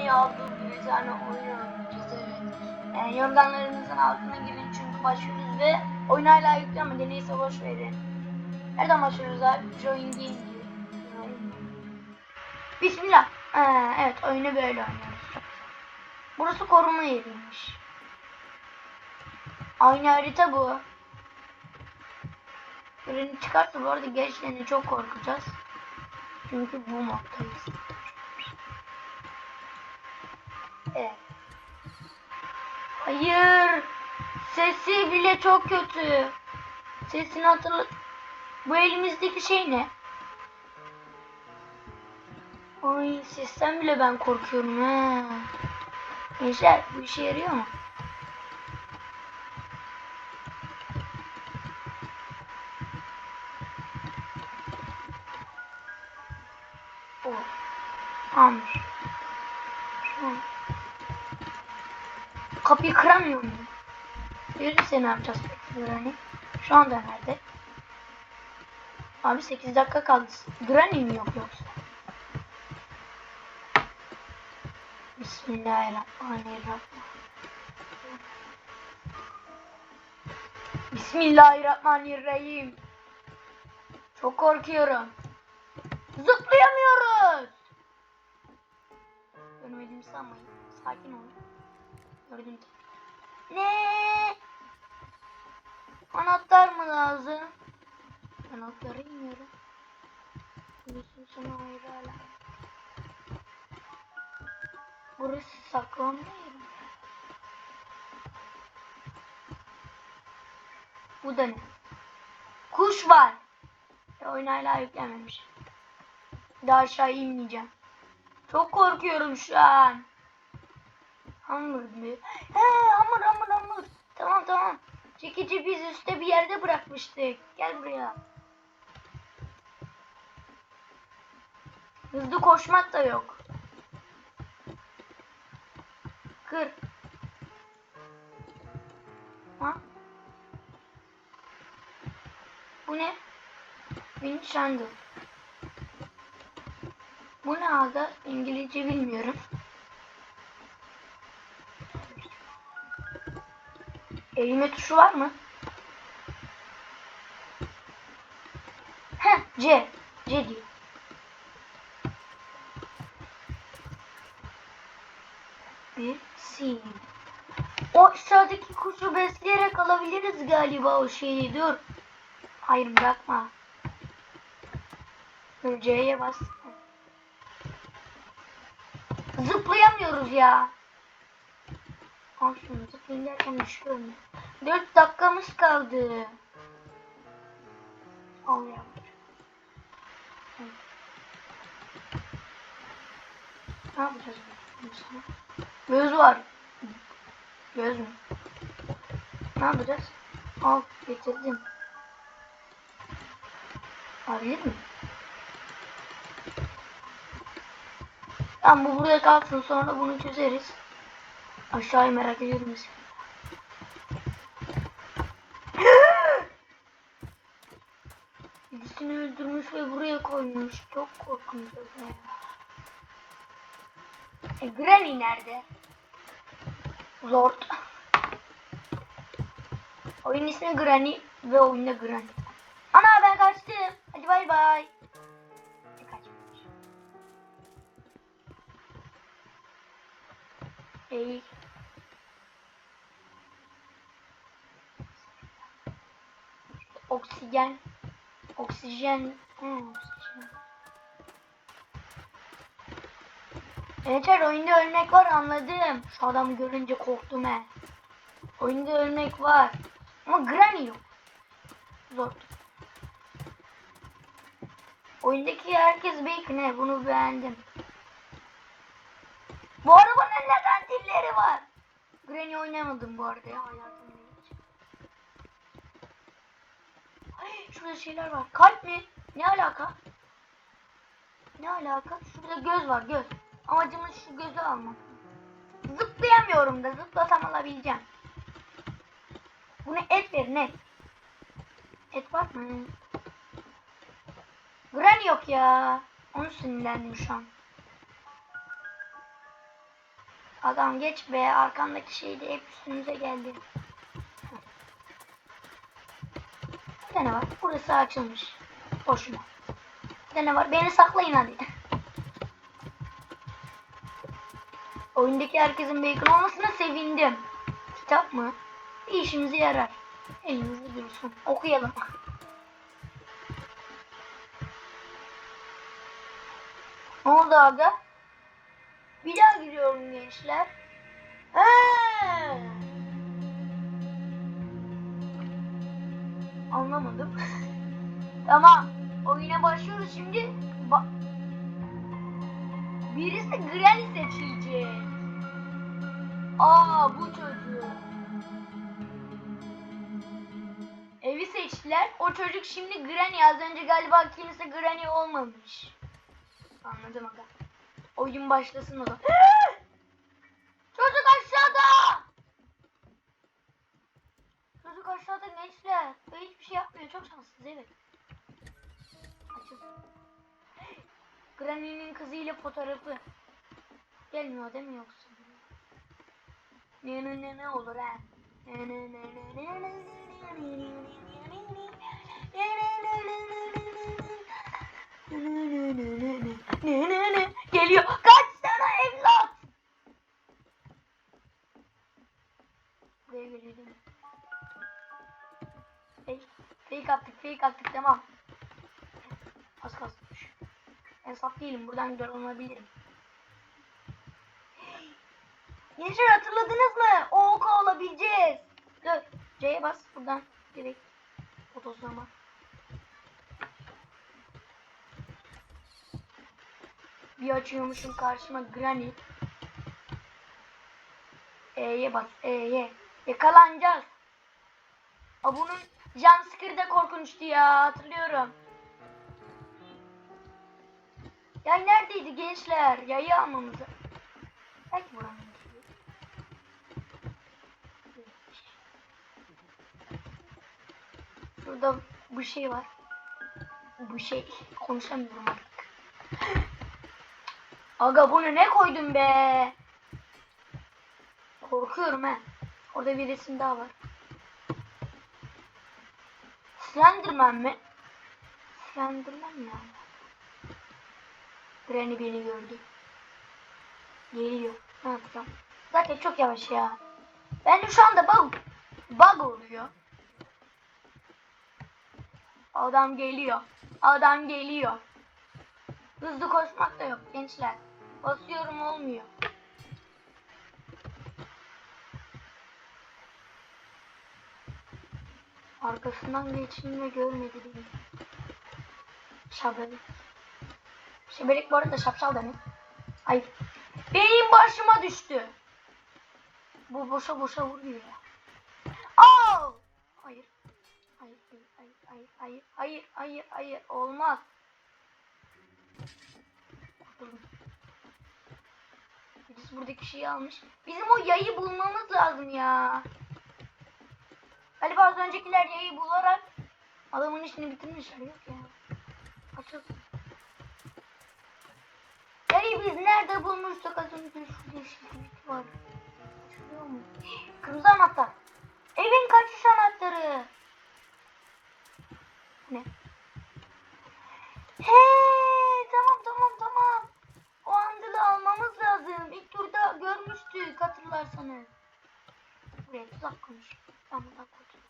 Granny aldığı bir tane oyun oynayacağız evet. Yani yorganlarınızın altına girin çünkü başlıyoruz ve oyun hala yüklenmedi neyse boş verin. Nereden başlıyoruz abi? Join game. Bismillah. Ee, evet oyunu böyle oynuyoruz. Burası koruma yeriymiş. Aynı harita bu. Birini çıkarsa bu arada gençlerini çok korkacağız. Çünkü bu moddayız. Evet. Hayır. Sesi bile çok kötü. Sesini hatırla... Bu elimizdeki şey ne? Ay sesten bile ben korkuyorum ha. Gençler bu işe yarıyor mu? O. Tamamdır. Şu. Kapıyı kıramıyor muyum? Yürüyse ne yapacağız Granny? Şu anda nerede? Abi 8 dakika kaldı. Granny mi yok yoksa? Bismillahirrahmanirrahim. Bismillahirrahmanirrahim. Çok korkuyorum. Zıplayamıyoruz. Görmediğimi sanmayın. Sakin olun. Gördüm. Ne? Anahtar mı lazım? Anahtarı bilmiyorum. Burası sana ayrı hala. Burası saklanma yeri. Bu da ne? Kuş var. Oyun hala yüklenmemiş. Daha aşağı inmeyeceğim. Çok korkuyorum şu an. Hamur mu? He hamur hamur hamur. Tamam tamam. Çekici biz üstte bir yerde bırakmıştık. Gel buraya. Hızlı koşmak da yok. Kır. Ha? Bu ne? Winch handle. Bu ne ağda? İngilizce bilmiyorum. Eğilme tuşu var mı? Heh, C. C diyor. Bir sil. O aşağıdaki kuşu besleyerek alabiliriz galiba o şeyi. Dur. Hayır bırakma. C'ye bas. Zıplayamıyoruz ya. Al şunu zıplayın derken düşüyorum. 4 dakikamız kaldı. Al yavrum. Ne yapacağız sana? Göz var. Göz mü? Ne yapacağız? Al getirdim. Alabilir mi? Tamam bu burada kalsın sonra bunu çözeriz. Aşağıyı merak ediyorum. Birisini öldürmüş ve buraya koymuş. Çok korkunç. ya. E, Granny nerede? Lord. Oyun ismi Granny ve oyunda Granny. Ana ben kaçtım. Hadi bay bay. Ne kaçmış? Ey. Oksijen. Oksijen. He, oksijen. Yeter oyunda ölmek var anladım. Şu adamı görünce korktum he. Oyunda ölmek var. Ama Granny yok. Zor. Oyundaki herkes bacon he bunu beğendim. Bu arabanın neden dilleri var? Granny oynamadım bu arada ya hayatımda Ay şurada şeyler var. Kalp mi? Ne alaka? Ne alaka? Şurada göz var göz. Amacımız şu gözü almak. Zıplayamıyorum da zıplasam alabileceğim. Bunu et verin et. Et var mı? Granny yok ya. Onu sinirlendim şu an. Adam geç be arkandaki şey hep üstümüze geldi. Bir tane var. Burası açılmış. Boşuna. Bir tane var. Beni saklayın hadi. Oyundaki herkesin bacon olmasına sevindim. Kitap mı? Bir işimize yarar. Elimizde dursun. Okuyalım. Ne oldu aga? Bir daha giriyorum gençler. Ha! Anlamadım. tamam. Oyuna başlıyoruz şimdi. Ba Birisi Granny seçilecek. Aa bu çocuğu. Evi seçtiler. O çocuk şimdi Granny. Az önce galiba kimse Granny olmamış. Anladım aga. Oyun başlasın o zaman. Çocuk aşağıda. Çocuk aşağıda gençler. Ve hiçbir şey şanssız evet. Açıl. Granny'nin kızıyla fotoğrafı. Gelmiyor değil mi yoksa? Ne ne ne ne olur ha? Ne ne ne ne ne ne Ben saf değilim. Buradan güzel olabilirim. Gençler hatırladınız mı? O oku olabileceğiz. Dur. C'ye bas. Buradan direkt otozlama. Bir açıyormuşum karşıma Granny. E'ye bas. E'ye. Yakalanacağız. Aa, bunun da korkunçtu ya. Hatırlıyorum. Yay neredeydi gençler? Yayı almamızı. Belki buranın. Şurada bu şey var. Bu şey. Konuşamıyorum artık. Aga bunu ne koydun be? Korkuyorum he. Orada bir resim daha var. Slenderman mi? Slenderman mi? Granny beni gördü. Geliyor. Ne yapacağım? Zaten çok yavaş ya. Ben de şu anda bug, bug oluyor. Adam geliyor. Adam geliyor. Hızlı koşmak da yok gençler. Basıyorum olmuyor. Arkasından geçtiğimde görmedi beni. Şabelik. Şabelik bu arada şapşal demek. Ay. Benim başıma düştü. Bu boşa boşa vuruyor ya. Aa! Hayır. Hayır, hayır, hayır, hayır, hayır, hayır, hayır, olmaz. Kurtuldum. Birisi buradaki şeyi almış. Bizim o yayı bulmamız lazım ya. Galiba az öncekiler yayı bularak adamın işini bitirmişler yok ya. Açıl. Biz nerede bulmuştuk az önce şu yeşillik var. Açılıyor mu? Kırmızı anahtar. Evin kaçış anahtarı. Ne? He tamam tamam tamam. O andılı almamız lazım. İlk turda görmüştük hatırlarsanız. Buraya tuzak konuş. Ben buradan kurtulayım.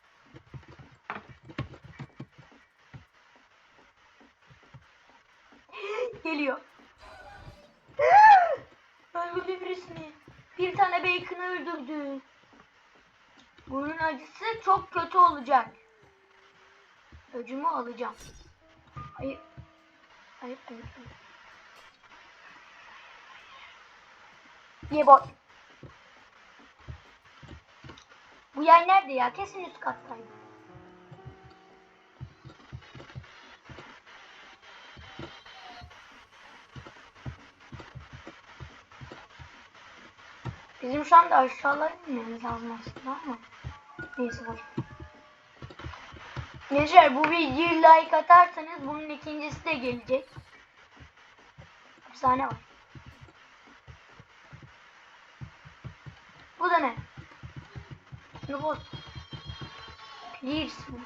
Geliyor. Öldürdü birisini. Bir tane bacon'ı öldürdü. Bunun acısı çok kötü olacak. Öcümü alacağım. Hayır. Hayır, hayır, hayır. Ye boy. Bu yay nerede ya? Kesin üst kattaydı. Şu anda aşağılara inmemiz lazım aslında ama. Neyse boş. Gençler bu videoyu like atarsanız bunun ikincisi de gelecek. Hapishane var. Bu da ne? Boz. Please mi?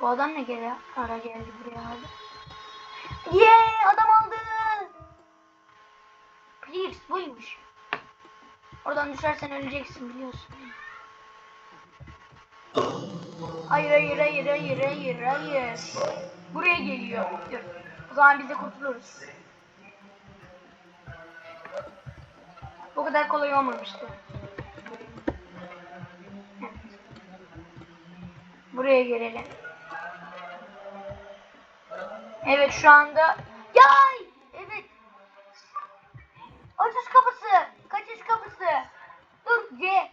Bu adam ne geri ara geldi buraya abi? Yeee adam aldı. Please buymuş. Oradan düşersen öleceksin biliyorsun. Hayır hayır hayır hayır hayır hayır. Buraya geliyor. Dur. O zaman biz de kurtuluruz. Bu kadar kolay olmamıştı. Buraya gelelim. Evet şu anda Yay! Evet. Açış kapısı. Kapısı. Dur C.